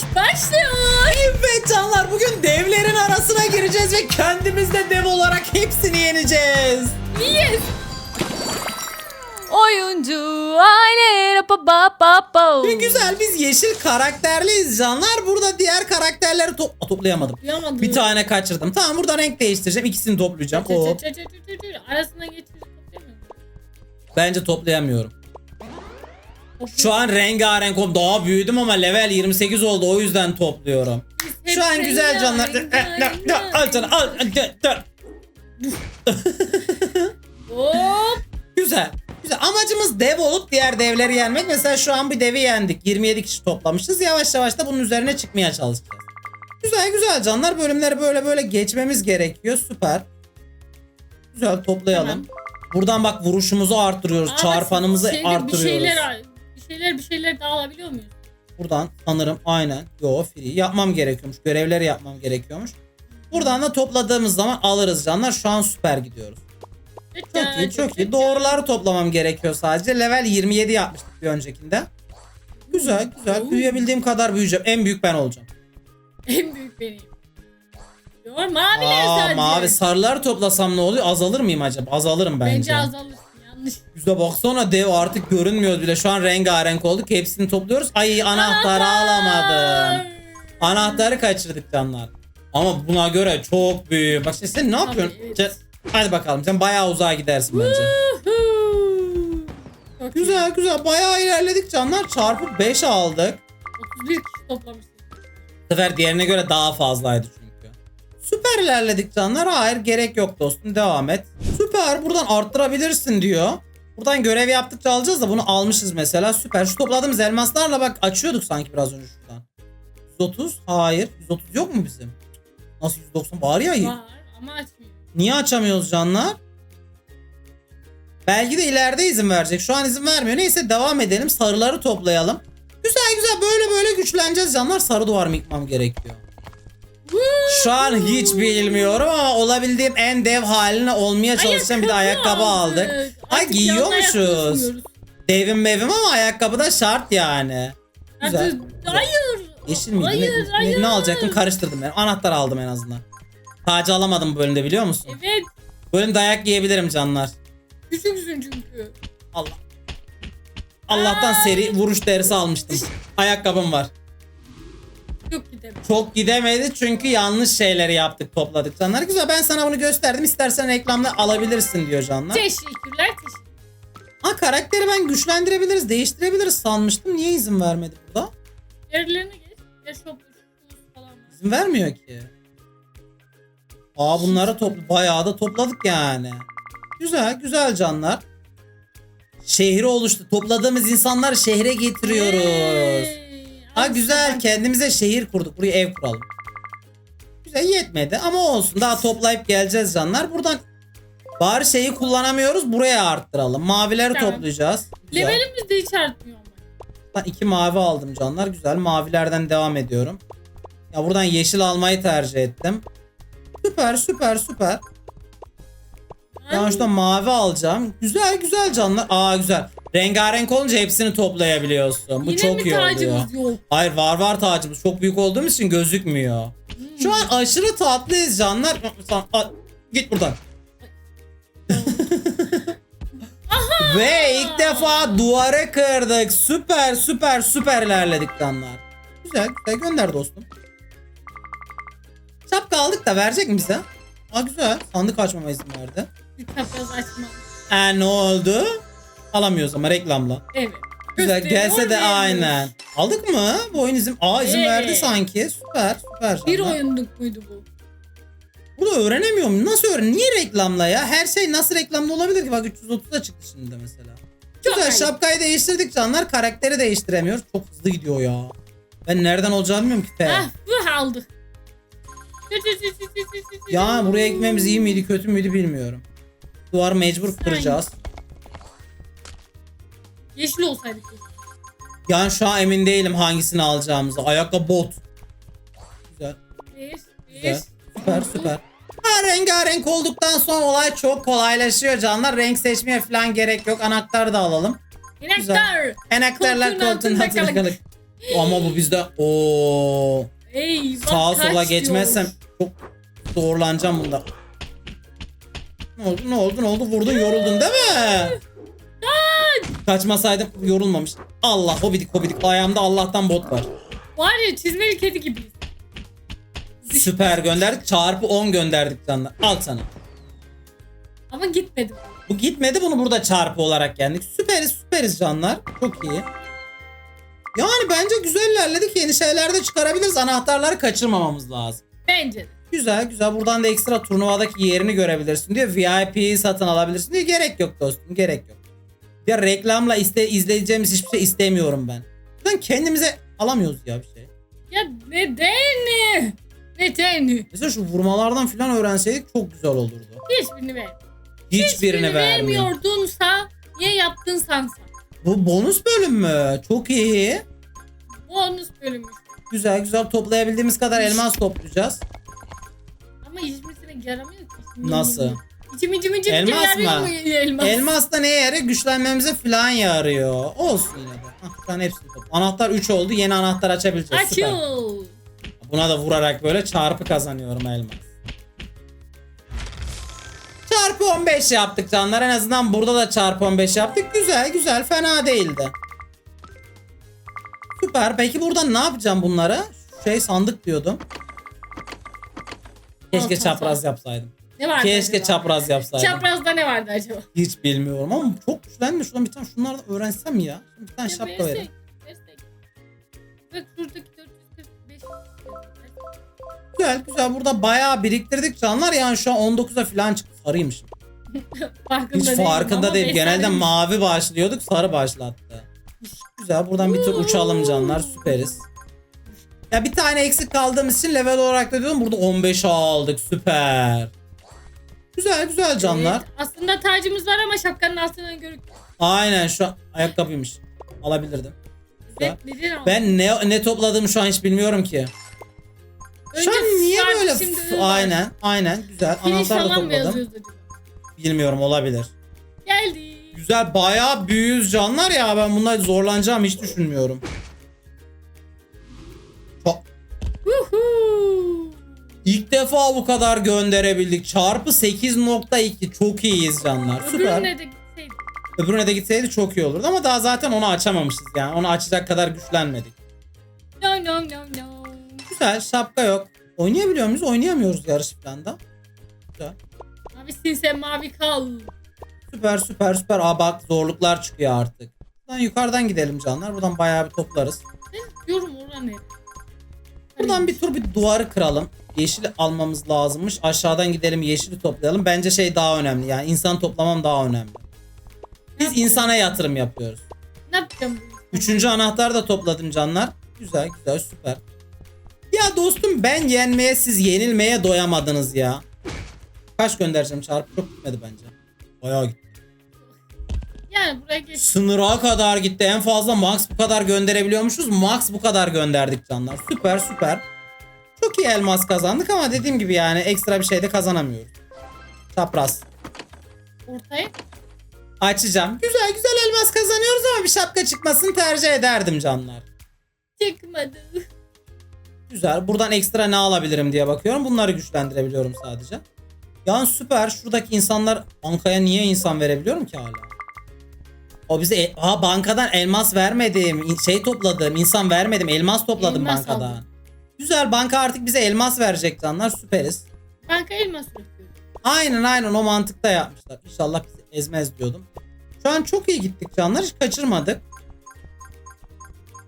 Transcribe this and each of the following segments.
Savaş başlıyor. Evet canlar bugün devlerin arasına gireceğiz ve kendimiz de dev olarak hepsini yeneceğiz. Yes. Oyuncu aile pa pa pa pa. Ne güzel biz yeşil karakterliyiz canlar. Burada diğer karakterleri to- toplayamadım. Duyamadım. Bir tane kaçırdım. Tamam burada renk değiştireceğim. İkisini toplayacağım. Çı- çı- Oo. çı- çı- çı- çı- çı. Arasına geçiyor. Bence toplayamıyorum. Şu an rengarenk oldum. Daha büyüdüm ama level 28 oldu. O yüzden topluyorum. Şu an güzel canlar. Al sana al. Hop. Güzel. Güzel. Amacımız dev olup diğer devleri yenmek. Mesela şu an bir devi yendik. 27 kişi toplamışız. Yavaş yavaş da bunun üzerine çıkmaya çalışacağız. Güzel güzel canlar. Bölümleri böyle böyle geçmemiz gerekiyor. Süper. Güzel toplayalım. Tamam. Buradan bak vuruşumuzu arttırıyoruz. Aa, çarpanımızı şeyde arttırıyoruz. Bir şeyler, şeyler bir şeyler daha alabiliyor muyuz? Buradan sanırım aynen. Yo free. Yapmam gerekiyormuş. Görevleri yapmam gerekiyormuş. Buradan da topladığımız zaman alırız canlar. Şu an süper gidiyoruz. Çok iyi çok iyi. Doğruları toplamam gerekiyor sadece. Level 27 yapmıştık bir öncekinde. Güzel güzel. Büyüyebildiğim kadar büyüyeceğim. En büyük ben olacağım. En büyük benim. Diyor maviler Aa, sadece. mavi sarıları toplasam ne oluyor? Azalır mıyım acaba? Azalırım bence. Bence azalırsın Güzel baksana dev artık görünmüyor bile. Şu an rengarenk olduk. Hepsini topluyoruz. Ay anahtarı alamadım. Anahtarı kaçırdık canlar. Ama buna göre çok büyük. Bak şimdi sen ne yapıyorsun? Sen- Hadi bakalım sen bayağı uzağa gidersin bence. Çok. Güzel güzel bayağı ilerledik canlar. Çarpı 5 aldık. 31 kişi toplamışsın. Bu sefer diğerine göre daha fazlaydı çünkü. Süper ilerledik canlar. Hayır gerek yok dostum. Devam et. Süper. Buradan arttırabilirsin diyor. Buradan görev yaptıkça alacağız da bunu almışız mesela. Süper. Şu topladığımız elmaslarla bak açıyorduk sanki biraz önce şuradan. 130? Hayır. 130 yok mu bizim? Nasıl 190? Var ya. Var ama açmıyor. Niye açamıyoruz canlar? Belki de ileride izin verecek. Şu an izin vermiyor. Neyse devam edelim. Sarıları toplayalım. Güzel güzel böyle böyle güçleneceğiz canlar. Sarı duvar mı yıkmam gerekiyor? Şu an hiç bilmiyorum ama olabildiğim en dev haline olmaya çalışacağım. Bir de ayakkabı aldık. Ay Artık yanına giyiyormuşuz. yaklaşmıyoruz. Devim mevim ama ayakkabı da şart yani. Güzel. Artık- Hayır. Yeşil miydi? Hayır, ne, ne- hayır. ne alacaktım? Karıştırdım ben. Anahtar aldım en azından. Tacı alamadım bu bölümde biliyor musun? Evet. Bölüm dayak yiyebilirim canlar. Küçüksün çünkü. Allah. Allah'tan seri vuruş dersi almıştım. Ayakkabım var. Yok gidelim. Çok gidemedi çünkü yanlış şeyleri yaptık topladık canlar. Güzel ben sana bunu gösterdim. İstersen reklamda alabilirsin diyor canlar. Teşekkürler teşekkür. Ha karakteri ben güçlendirebiliriz, değiştirebiliriz sanmıştım. Niye izin vermedi burada? Yerlerine geç. Ya shoes falan var. İzin vermiyor ki. Aa bunları topla bayağı da topladık yani. Güzel, güzel canlar. Şehri oluştu. Topladığımız insanları şehre getiriyoruz. Hey, Ha güzel kendimize şehir kurduk. Buraya ev kuralım. Güzel yetmedi ama olsun. Daha toplayıp geleceğiz canlar. Buradan bari şeyi kullanamıyoruz. Buraya arttıralım. Mavileri Tamam. toplayacağız. Güzel. Levelimiz de hiç artmıyor ama. Ben iki mavi aldım canlar. Güzel. Mavilerden devam ediyorum. Ya buradan yeşil almayı tercih ettim. Süper süper süper. Ben şuradan mavi alacağım. Güzel güzel canlar. Aa güzel. Rengarenk olunca hepsini toplayabiliyorsun. Bu Yine çok mi iyi oluyor. tacımız yok? Hayır var var tacımız. Çok büyük olduğumuz için gözükmüyor. Hmm. Şu an aşırı tatlıyız canlar. A- Git buradan. Ve ilk defa duvarı kırdık. Süper süper süper ilerledik canlar. Güzel güzel gönder dostum. Şapka aldık da verecek mi bize? Aa güzel. Sandık açmama izin verdi. Açma. E ne oldu? Alamıyoruz ama reklamla. Evet. Güzel Gösteriyor gelse de muyuz? aynen. Aldık mı? Bu oyun izin. Aa izin Evet. verdi sanki. Süper süper. Bir canlar. oyunluk muydu bu? Bunu öğrenemiyorum. Nasıl öğren? Niye reklamla ya? Her şey nasıl reklamlı olabilir ki? Bak 330'a çıktı şimdi de mesela. Çok Güzel ayıp. şapkayı değiştirdik canlar. Karakteri değiştiremiyoruz. Çok hızlı gidiyor ya. Ben nereden olacağını bilmiyorum ki. T. Ah bu aldık. Ya buraya gitmemiz iyi miydi kötü müydü bilmiyorum. Duvar mecbur kıracağız. Yeşil olsaydı. Yani şu an emin değilim hangisini alacağımızı. Ayakkabı bot. Güzel. Bir, Güzel. bir. Süper süper. Ha, rengarenk olduktan sonra olay çok kolaylaşıyor canlar. Renk seçmeye falan gerek yok. Anahtarı da alalım. Enektar. Enektarlar Koltuğun altında kalık. Ama bu bizde o sağa sola geçmezsem çok zorlanacağım bunda. Ne oldu ne oldu ne oldu vurdun yoruldun değil mi? Kaçmasaydım yorulmamış. Allah hobidik hobidik ayağımda Allah'tan bot var. Var ya çizmeli kedi gibiyiz. Süper gönderdik çarpı 10 gönderdik canlar. Al sana. Ama gitmedim. Bu gitmedi bunu burada çarpı olarak yendik. Süperiz süperiz canlar. Çok iyi. Yani bence güzel ilerledik. Yeni şeyler de çıkarabiliriz. Anahtarları kaçırmamamız lazım. Bence de. Güzel güzel. Buradan da ekstra turnuvadaki yerini görebilirsin diyor. VIP satın alabilirsin diyor. Gerek yok dostum. Gerek yok. Ya reklamla iste, izleyeceğimiz hiçbir şey istemiyorum ben. Buradan kendimize alamıyoruz ya bir şey. Ya neden? Neden? Mesela şu vurmalardan falan öğrenseydik çok güzel olurdu. Hiçbirini ver. Hiçbirini vermiyor. vermiyordunsa niye yaptın sansa? Bu bonus bölüm mü? Çok iyi. Bonus bölümü. Güzel güzel toplayabildiğimiz kadar elmas toplayacağız. Yaramıyor ki. Nasıl? İçim içim içim Elmas yarıyor mı? elmas? Elmas da neye yarıyor? Güçlenmemize falan yarıyor. Olsun yine de. Hah, ben hepsini topla. Anahtar 3 oldu. Yeni anahtar açabileceğiz. Süper. Açıl. Buna da vurarak böyle çarpı kazanıyorum elmas. Çarpı 15 yaptık canlar. En azından burada da çarpı 15 yaptık. Güzel güzel fena değildi. Süper. Peki buradan ne yapacağım bunları? Şey sandık diyordum. Keşke Al, al, çapraz yapsaydım. Ne vardı Keşke acaba? çapraz yapsaydım. Çaprazda ne vardı acaba? Hiç bilmiyorum ama çok güçlenmiş. Şuradan bir tane şunlardan öğrensem ya. Bir tane Ya şapka verin. versek, versek. Bak şuradaki 445. Güzel güzel. Burada bayağı biriktirdik canlar. Yani şu an 19'a falan çıktı. Sarıymışım. Farkında Hiç değilim farkında ama değil. beş Genelde tane- mavi başlıyorduk. Sarı başlattı. Güzel. Buradan bir tur uçalım canlar. Süperiz. Ya bir tane eksik kaldığımız için level olarak da diyorum. Burada 15 aldık. Süper. Güzel güzel canlar. Evet, aslında tacımız var ama şapkanın altından görük. Aynen şu an ayakkabıymış. Alabilirdim. Güzel. Ben ne ne topladığımı şu an hiç bilmiyorum ki. Önce Şu an niye böyle şimdi var. aynen aynen güzel Finish anahtar da topladım. Bilmiyorum olabilir. Geldi. Güzel bayağı büyüyüz canlar ya ben bunlar zorlanacağım hiç düşünmüyorum. İlk defa bu kadar gönderebildik. Çarpı 8.2 çok iyiyiz canlar. Süper. Öbürüne de gitseydik. Öbürüne de gitseydi çok iyi olurdu ama daha zaten onu açamamışız yani. Onu açacak kadar güçlenmedik. No no no no. Güzel şapka yok. Oynayabiliyor muyuz? Oynayamıyoruz yarış planda. Güzel. Abi sen mavi kal. Süper süper süper. Aa bak zorluklar çıkıyor artık. Buradan yukarıdan gidelim canlar. Buradan bayağı bir toplarız. Ben yorum oran ne? Buradan bir tur bir duvarı kıralım. Yeşil almamız lazımmış. Aşağıdan gidelim yeşili toplayalım. Bence şey daha önemli. Yani insan toplamam daha önemli. Biz insana yatırım yapıyoruz. Ne yapacağım? Üçüncü anahtar da topladım canlar. Güzel güzel süper. Ya dostum ben yenmeye siz yenilmeye doyamadınız ya. Kaç göndereceğim çarpı çok gitmedi bence. Bayağı gitti. Yani buraya geç. Sınıra kadar gitti. En fazla max bu kadar gönderebiliyormuşuz. Max bu kadar gönderdik canlar. Süper süper. Çok iyi elmas kazandık ama dediğim gibi yani ekstra bir şey de kazanamıyoruz. Çapraz. Ortaya. Açacağım. Güzel güzel elmas kazanıyoruz ama bir şapka çıkmasını tercih ederdim canlar. Çıkmadı. Güzel. Buradan ekstra ne alabilirim diye bakıyorum. Bunları güçlendirebiliyorum sadece. Yani süper. Şuradaki insanlar bankaya niye insan verebiliyorum ki hala? O bize e- Aa, bankadan elmas vermedim. Şey topladım. insan vermedim. Elmas topladım Elmas bankadan. aldın. Güzel. Banka artık bize elmas verecek canlar. Süperiz. Banka elmas üretiyor. Aynen aynen o mantıkta yapmışlar. İnşallah bizi ezmez diyordum. Şu an çok iyi gittik canlar. Hiç kaçırmadık.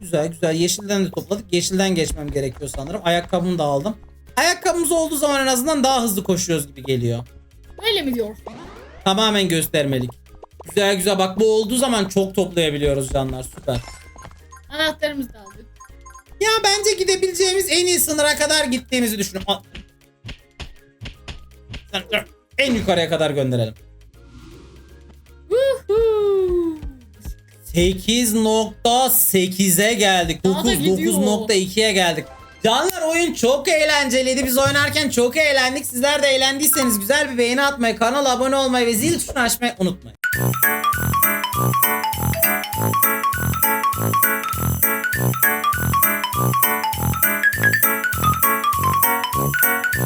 Güzel güzel. Yeşilden de topladık. Yeşilden geçmem gerekiyor sanırım. Ayakkabımı da aldım. Ayakkabımız olduğu zaman en azından daha hızlı koşuyoruz gibi geliyor. Öyle mi diyorsun? Tamamen göstermelik. Güzel güzel bak bu olduğu zaman çok toplayabiliyoruz canlar. Süper. Anahtarımızı da aldık. Ya bence gidebileceğimiz en iyi sınıra kadar gittiğimizi düşünüyorum. En yukarıya kadar gönderelim. Huhu. 8.8'e geldik. Daha da 9 gidiyor. 9.2'ye geldik. Canlar oyun çok eğlenceliydi. Biz oynarken çok eğlendik. Sizler de eğlendiyseniz güzel bir beğeni atmayı, kanala abone olmayı ve zil tuşunu açmayı unutmayın.